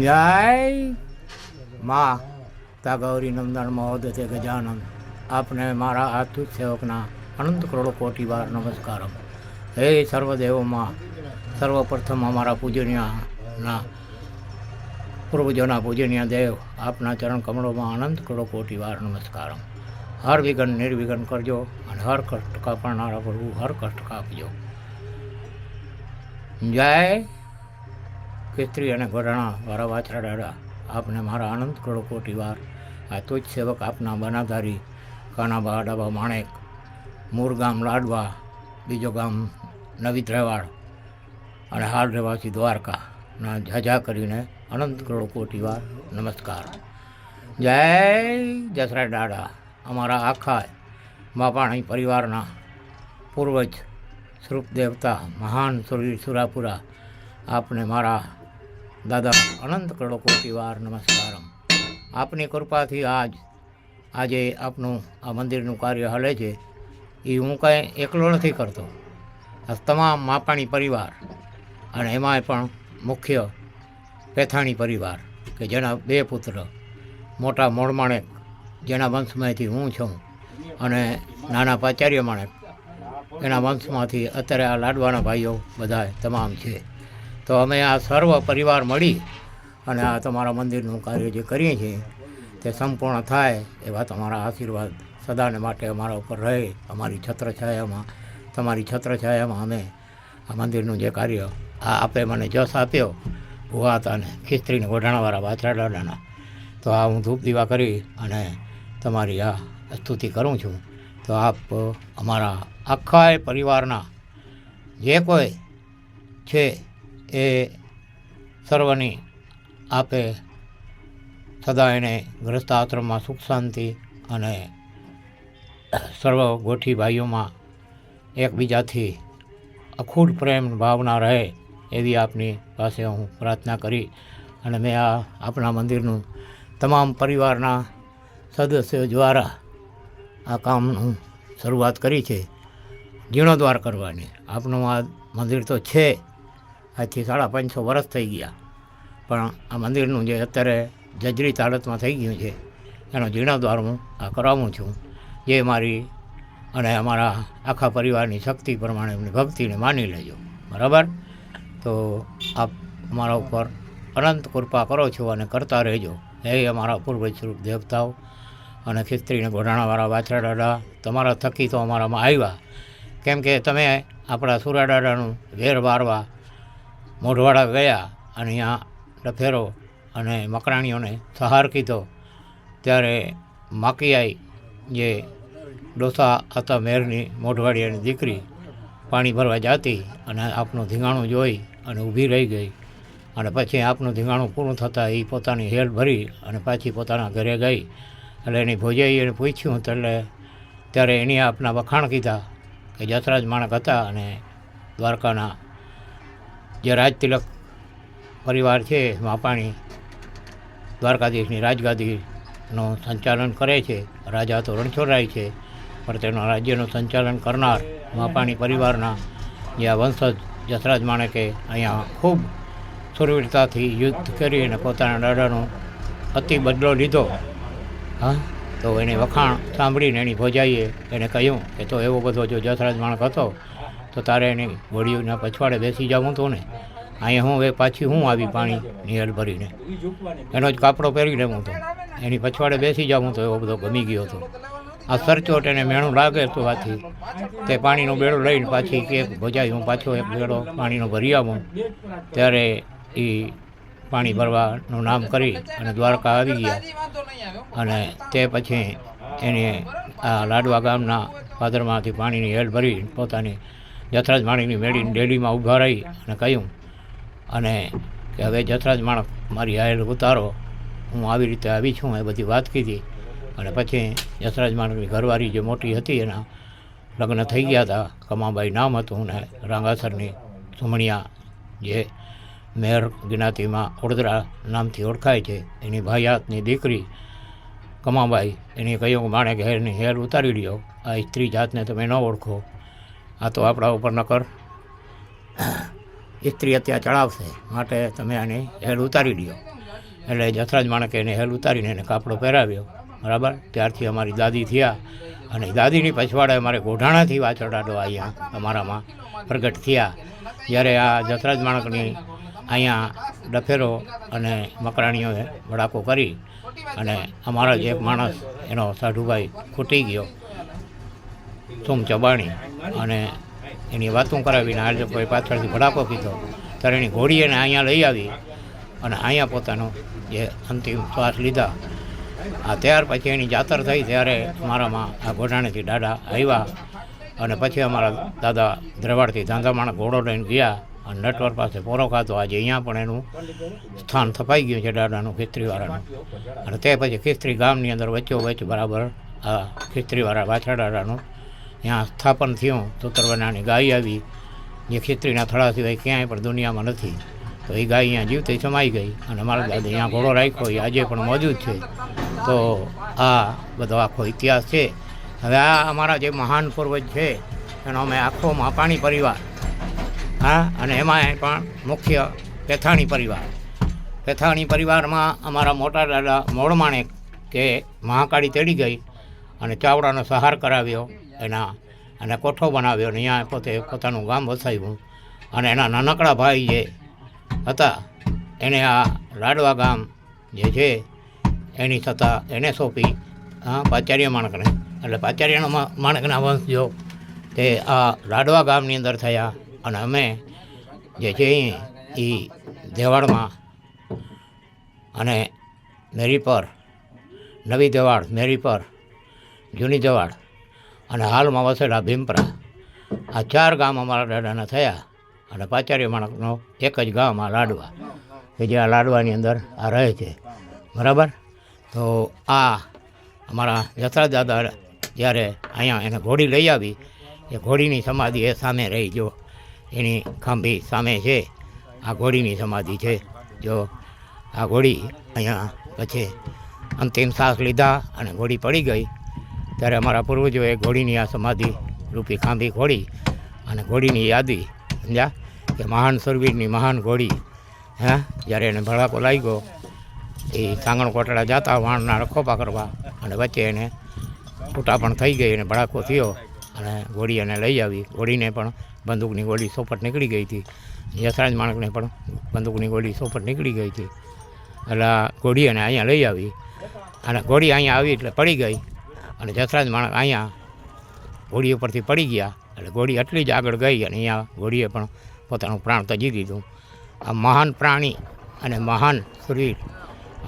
જય મા તા ગૌરી નંદન મહોદય તે ગજાનંદ આપને મારા આતુત સેવકના અનંત કરોડો કોટી વાર નમસ્કાર હે સર્વદેવોમાં સર્વપ્રથમ અમારા પૂજનીયના, પૂર્વજોના પૂજનીય દેવ, આપના ચરણ કમળોમાં અનંત કરોડો કોટી વાર નમસ્કારમ. હર વિઘન નિર્વિઘન કરજો અને હર કષ્ટ કાપનારા પ્રભુ હર કષ્ટ કાપજો. જય કેસરી અને ગોઢાણા મારા વાછરા દાડા આપને મારા અનંત કરો કોટી વાર. આ તુજ સેવક આપના બનાધારી કાનાબા ડાબા માણેક મૂળ ગામ લાડવા, બીજો ગામ નવી ત્રેવાડ અને હાલ રહેવાસી દ્વારકાના ઝાઝા કરીને અનંત કરોડો કોટી વાર. નમસ્કાર. જય જસરા દાડા અમારા આખા માપાણી પરિવારના પૂર્વજ સ્વરૂપ દેવતા મહાન સુરી સુરાપુરા, આપને મારા દાદા, અનંત કરોડો કોટી વાર, નમસ્કારમ. આપની કૃપાથી આજ, આજે આપનું આ મંદિરનું કાર્ય હલે છે. એ હું કાંઈ એકલો નથી કરતો. તમામ માપાણી પરિવાર અને એમાંય પણ મુખ્ય પેથાણી પરિવાર કે જેના બે પુત્ર, મોટા મોડ માણેક જેના વંશમાંથી હું છું અને નાના પાચાર્ય માણેક, એના વંશમાંથી અત્યારે આ લાડવાના ભાઈઓ બધા તમામ છે. તો અમે આ સર્વ પરિવાર મળી અને આ તમારા મંદિરનું કાર્ય જે કરીએ છીએ, તે સંપૂર્ણ થાય એવા તમારા આશીર્વાદ સદાને માટે અમારા ઉપર રહે. અમારી છત્રછાયામાં, તમારી છત્રછાયામાં અમે આ મંદિરનું જે કાર્ય આ આપે મને જસ આપ્યો ભુવાતાને ખિસ્ત્રીને ગોઢાણાવાળા વાછરા તો આ હું ધૂપ દીવા કરી અને તમારી આ સ્તુતિ કરું છું. તો આપ અમારા આખા પરિવારના જે કોઈ છે એ સર્વની આપે, સદા એને ગ્રસ્ત આશ્રમમાં સુખ શાંતિ અને સર્વ ગોઠી ભાઈઓમાં એકબીજાથી અખૂટ પ્રેમ ભાવના રહે એવી આપની પાસે હું પ્રાર્થના કરી અને મેં આ આપણા મંદિરનું તમામ પરિવારના સદસ્યો દ્વારા આ કામનું શરૂઆત કરી છે. જીર્ણોદ્વાર કરવાની. આપનું આ મંદિર તો છે આજથી સાડા પાંચસો વર્ષ થઈ ગયા. પણ આ મંદિરનું જે અત્યારે જજરી હાલતમાં થઈ ગયું છે, એનો જીર્ણોદ્વાર હું આ કરાવું છું. જે મારી અને અમારા આખા પરિવારની શક્તિ પ્રમાણે એમની ભક્તિને માની લેજો. બરાબર? તો આપ અમારા ઉપર અનંત કૃપા કરો છો અને કરતા રહેજો. એ અમારા પૂર્વજ સ્વરૂપ દેવતાઓ અને ખિસ્ત્રીને ગોઢાણાવાળા વાછરા દાદા, તમારા થકી તો અમારામાં આવ્યા. કેમ કે તમે આપણા સુરા દાદાનું વેર વારવા મોઢવાડા ગયા અને અહીંયા ડફેરો અને મકરાણીઓને સહાર કીધો. ત્યારે માકીયાઈ જે ડોસા હતા મેરની મોઢવાડિયાની દીકરી, પાણી ભરવા જાતી અને આપનું ધીંગાણું જોઈ અને ઊભી રહી ગઈ. અને પછી આપનું ધીંગાણું પૂરું થતાં એ પોતાની હેલ ભરી અને પાછી પોતાના ઘરે ગઈ. એટલે એની ભોજાઈ એને પૂછ્યું એટલે ત્યારે એની આપના વખાણ કીધા કે જસરાજ માણક હતા અને દ્વારકાના જે રાજ તિલક પરિવાર છે, માપાણી, દ્વારકાધીશની રાજગાદીનું સંચાલન કરે છે. રાજા તો રણછોડરાય છે, પણ તેનું રાજ્યનું સંચાલન કરનાર માપાણી પરિવારના જે આ વંશજ જસરાજ માણેકે અહીંયા ખૂબ સુરવીરતાથી યુદ્ધ કરી અને પોતાના દાદાનો અતિ બદલો લીધો. હા, તો એને વખાણ સાંભળીને એની ભોજાઈએ એને કહ્યું કે તો એવો બધો જો જસરાજ માણક હતો તો તારે એની ઘોડીઓના પછવાડે બેસી જાઉં તો ને અહીંયા હું એ પાછી હું આવી પાણી નિયલ ભરીને. એનો જ કાપડો પહેરી લેવું તો. એની પછવાડે બેસી જાઉં તો એવો બધો ગમી ગયો હતો. આ સરચોટ એને મેણું લાગે તો આથી તે પાણીનો બેડો લઈને પાછી કે ભજાઈ હું પાછો એક બેડો પાણીનો ભરી આવું. ત્યારે એ પાણી ભરવાનું નામ કરી અને દ્વારકા આવી ગયા. અને તે પછી એને આ લાડવા ગામના પાદરમાંથી પાણીની હેલ ભરી પોતાની જથરાજ માણકની મેળીની ડેલીમાં ઊભા રહી અને કહ્યું અને કે હવે જથરાજ માણસ મારી હાયલ ઉતારો. હું આવી રીતે આવી છું એ બધી વાત કીધી. અને પછી જસરાજ માણસની ઘરવાળી જે મોટી હતી એના લગ્ન થઈ ગયા હતા. કમાબાઈ નામ હતું ને રાંગાસરની સુમણિયા જે મેર જ્ઞાતિમાં ઓડદરા નામથી ઓળખાય છે. એની ભાઈયાતની દીકરી કમાબાઈ એને કહ્યું કે માણે ઘેરની હેર ઉતારી લ્યો. આ સ્ત્રી જાતને તમે ન ઓળખો. આ તો આપણા ઉપર નકર સ્ત્રી અત્યારે ચડાવશે. માટે તમે આને હેલ ઉતારી લ્યો એટલે જસરાજ માણકે એને હેલ ઉતારીને એને કાપડો પહેરાવ્યો. બરાબર? ત્યારથી અમારી દાદી થયા. અને દાદીની પછવાડે અમારે ગોઢાણાથી વાછડાડો અહીંયા અમારામાં પ્રગટ થયા. જ્યારે આ જસરાજ માણકની અહીંયા ડફેરો અને મકરાણીઓએ વડાકો કરી અને અમારા જ એક માણસ, એનો સાઢુભાઈ ખૂટી ગયો. સોમ ચબાણી. અને એની વાતો કરાવીને આજે કોઈ પાછળથી ભડાકો પીધો ત્યારે એની ઘોડી એને અહીંયા લઈ આવી અને અહીંયા પોતાનો જે અંતિમ શ્વાસ લીધા. આ ત્યાર પછી એની જાતર થઈ ત્યારે અમારામાં આ ઘોડાણેથી દાદા આવ્યા અને પછી અમારા દાદા દ્રવાડથી ધાંધામાણા ઘોડો લઈને ગયા અને નટવર પાસે પોરો ખાતો આજે અહીંયા પણ એનું સ્થાન થપાઈ ગયું છે દાદાનું ખિસ્ત્રીવાળાનું અને તે પછી ખિસ્ત્રી ગામની અંદર વચ્ચો વચ્ચે બરાબર આ ખિસ્ત્રીવાળા વાછા દાદાનું ત્યાં સ્થાપન થયું તોતરવનાની ગાય આવી. જે ખેતરીના થળા સિવાય ક્યાંય પણ દુનિયામાં નથી. તો એ ગાય અહીંયા જીવતી સમાઈ ગઈ અને મારા દાદા અહીંયા ઘોડો રાખ્યો, એ આજે પણ મોજૂદ છે. તો આ બધો આખો ઇતિહાસ છે. હવે આ અમારા જે મહાન પૂર્વજ છે, એનો અમે આખો માપાણી પરિવાર. હા, અને એમાં પણ મુખ્ય પેથાણી પરિવાર. પેથાણી પરિવારમાં અમારા મોટા દાદા મોડમાણેક કે મહાકાળી તેડી ગઈ અને ચાવડાનો સહાર કરાવ્યો. એના અને કોઠો બનાવ્યો અને અહીંયા પોતે પોતાનું ગામ વસાવ્યું. અને એના નાનકડા ભાઈ જે હતા, એને આ લાડવા ગામ જે છે, એની થતાં એને સોંપી પાચાર્ય માણકને એટલે પાચાર્યના માણકના માણકના વંશજો તે આ લાડવા ગામની અંદર થયા અને અમે જે છે એ દેવાડમાં અને મેરી પર, નવી દેવાડ મેરી પર, જૂની દેવાળ અને હાલમાં વસેલા ભીમપરા. આ ચાર ગામ અમારા દાદાના થયા અને પાચારી માણસનો એક જ ગામ આ લાડવા. કે જે આ લાડવાની અંદર આ રહે છે. બરાબર? તો આ અમારા જસરા દાદા જ્યારે અહીંયા એને ઘોડી લઈ આવી, એ ઘોડીની સમાધિ એ સામે રહી જો. એની ખાંભી સામે છે. આ ઘોડીની સમાધિ છે. જો આ ઘોડી અહીંયા પછી અંતિમ શ્વાસ લીધા અને ઘોડી પડી ગઈ. ત્યારે અમારા પૂર્વજોએ ઘોડીની આ સમાધિ રૂપી ખાંભી ખોડી અને ઘોડીની યાદી, સમજ્યા? કે મહાન સુરવીરની મહાન ઘોડી, હા? જ્યારે એને ભળાકો લાગ્યો, એ કાંગણ કોટડા જતા વાણના રખોપા કરવા અને વચ્ચે એને ફૂટા પણ થઈ ગઈ અને ભડાકો થયો અને ઘોડી એને લઈ આવી. ઘોડીને પણ બંદૂકની ગોળી સોપટ નીકળી ગઈ હતી. યસરાજ માણકને પણ બંદૂકની ગોળી સોપટ નીકળી ગઈ હતી. એટલે ઘોડી એને અહીંયા લઈ આવી અને ઘોડી અહીંયા આવી એટલે પડી ગઈ. અને જસરાજ માણસ અહીંયા ઘોડી ઉપરથી પડી ગયા એટલે ઘોડી એટલી જ આગળ ગઈ અને અહીંયા ઘોડીએ પણ પોતાનું પ્રાણ તજી દીધું. આ મહાન પ્રાણી અને મહાન શરીર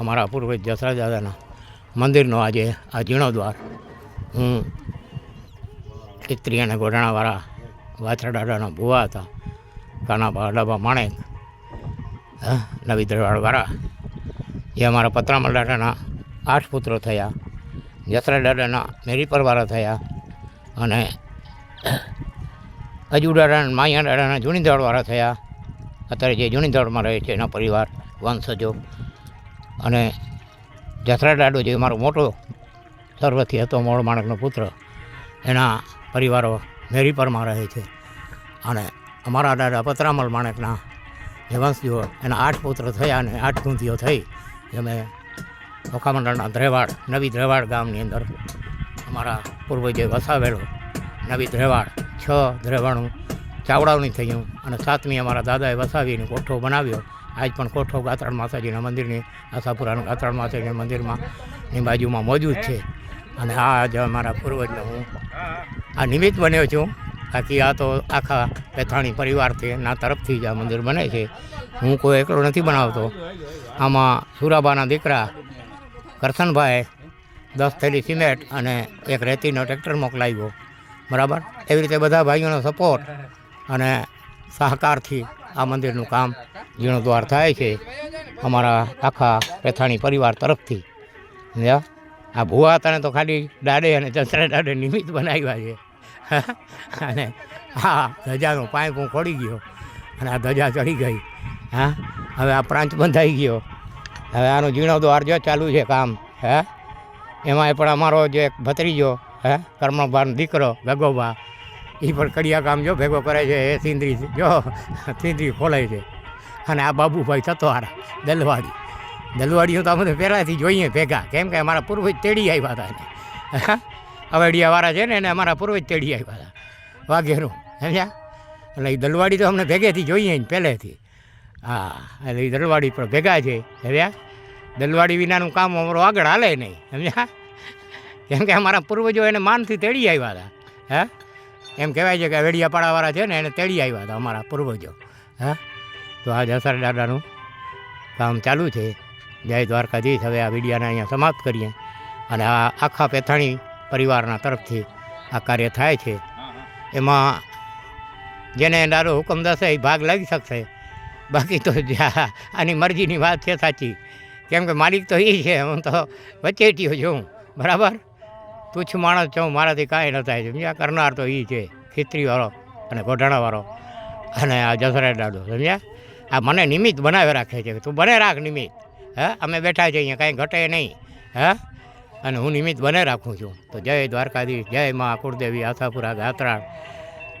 અમારા પૂર્વજ જસરાજ દાદાના મંદિરનો આજે આ જીર્ણોદ્વાર હું ખિસ્ત્રી અને ગોઢાણાવાળા વાછરા દાદાના ભુવા હતા કાનાબા અડાબા માણેક નવી દરવાડવાળા એ અમારા પતરામલ દાદાના આઠ પુત્રો થયા. જસરા દાદાના મેરી પરવાળા થયા અને અજુ દાદાના માયા દાદાના જૂની દળવાળા થયા. અત્યારે જે જૂની દળમાં રહે છે એના પરિવાર, વંશજો અને જસરા દાડો જે મારો મોટો સર્વથી હતો, મોળ માણકનો પુત્ર, એના પરિવારો મેરી પરમાં રહે છે. અને અમારા દાદા પતરામલ માણેકના જે વંશજો એના આઠ પુત્ર થયા અને આઠ કુંતીઓ થઈ. અમે ઓખામંડળના ધ્રેવાડ, નવી ધ્રેવાડ ગામની અંદર અમારા પૂર્વજે વસાવેલો. નવી ધ્રેવાડ, છ ધ્રેવાણું ચાવડાવણી થયું અને સાતમી અમારા દાદાએ વસાવીને કોઠો બનાવ્યો. આજ પણ કોઠો ગાત્રણ માતાજીના મંદિરની, આશાપુરાનું ગાત્રણ માતાજીના મંદિરમાં ની બાજુમાં મોજૂદ છે. અને આ આજે અમારા પૂર્વજનો હું આ નિમિત્ત બન્યો છું. બાકી આ તો આખા પેથાણી પરિવારથી ના તરફથી જ આ મંદિર બને છે. હું કોઈ એકલો નથી બનાવતો. આમાં સુરાબાના દીકરા કરશનભાઈ દસ થેલી સિમેન્ટ અને એક રેતીનો ટ્રેક્ટર મોકલાવ્યો. બરાબર? એવી રીતે બધા ભાઈઓનો સપોર્ટ અને સહકારથી આ મંદિરનું કામ જીર્ણોદ્વાર થાય છે અમારા આખા પેથાણી પરિવાર તરફથી? આ ભુવા તને તો ખાલી દાડે અને જસરા દાડે નિમિત્ત બનાવ્યા છે. અને હા ધજાનો પાઇપ હું ખોડી ગયો અને આ ધજા ચડી ગઈ. હા? હવે આ પ્રાંત બંધાઈ ગયો. હવે આનો જીર્ણોદ્વાર જો ચાલુ છે કામ, હે? એમાંય પણ અમારો જે એક ભત્રીજો, હે? કર્મભાન દીકરો, ભેગોભા એ પણ કડિયા કામ જો ભેગો કરે છે, એ સિંદરી જો, સિંદરી ખોલાય છે. અને આ બાબુભાઈ થતવારા, દલવાડી. દલવાડીઓ તો અમે પહેલાંથી જોઈએ ભેગા. કેમ કે અમારા પૂર્વજ તેડી આવ્યા હતા એને. અવેડિયાવાળા છે ને એને અમારા પૂર્વજ તેડી આવ્યા હતા. વાઘેરું, સમજ્યા? એટલે એ દલવાડી તો અમને ભેગેથી જોઈએ ને પહેલેથી. હા એટલે એ દલવાડી પણ ભેગા છે સમજ્યા? દલવાડી વિનાનું કામ અમારું આગળ હાલે નહીં સમજ્યા? કેમ કે અમારા પૂર્વજો એને માનથી તેડી આવ્યા હતા હા? એમ કહેવાય છે કે વેડિયાપાડાવાળા છે ને એને તેડી આવ્યા હતા અમારા પૂર્વજો હા? તો આ જસર દાદાનું કામ ચાલુ છે. જય દ્વારકાધીશ હવે આ વિડિયાને અહીંયા સમાપ્ત કરીએ. અને આ આખા પેથાણી પરિવારના તરફથી આ કાર્ય થાય છે. એમાં જેને દારો હુકમ થશે એ ભાગ લઈ શકશે. બાકી તો આની મરજીની વાત છે સાચી. કેમ કે માલિક તો એ છે, હું તો વચેટીઓ છું બરાબર? તુચ્છ માણસ છું મારાથી કાંઈ ન થાય. સમજ્યા? કરનાર તો એ છે ખીત્રીવાળો અને ગોઢાણાવાળો અને આ જસરા દાદો સમજ્યા? આ મને નિમિત્ત બનાવી રાખે છે તું બને રાખ નિમિત્ત. હે? અમે બેઠા છીએ અહીંયા, કાંઈ ઘટે નહીં. હે? અને હું નિમિત્ત બને રાખું છું. તો જય દ્વારકાધીશ, જય મા કુળદેવી, આશાપુરા ગાત્રાળ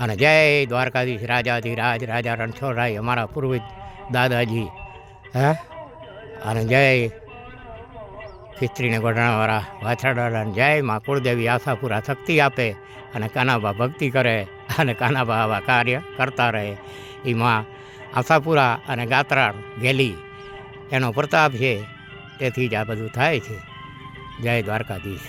અને જય દ્વારકાધીશ રાજાધી રાજ, રાજા રણછોડરાય, અમારા પૂર્વજ દાદાજી. હે? અને જય ખિસ્ત્રીને ગોઢાણાવાળા વાછરડાને જય મા કુળદેવી આશાપુરા શક્તિ આપે અને કાનાબા ભક્તિ કરે અને કાનાબા આવા કાર્ય કરતા રહે. એ માં આશાપુરા અને ગાત્રાળ ગેલી. એનો પ્રતાપ છે, તેથી જ આ બધું થાય છે. જય દ્વારકાધીશ.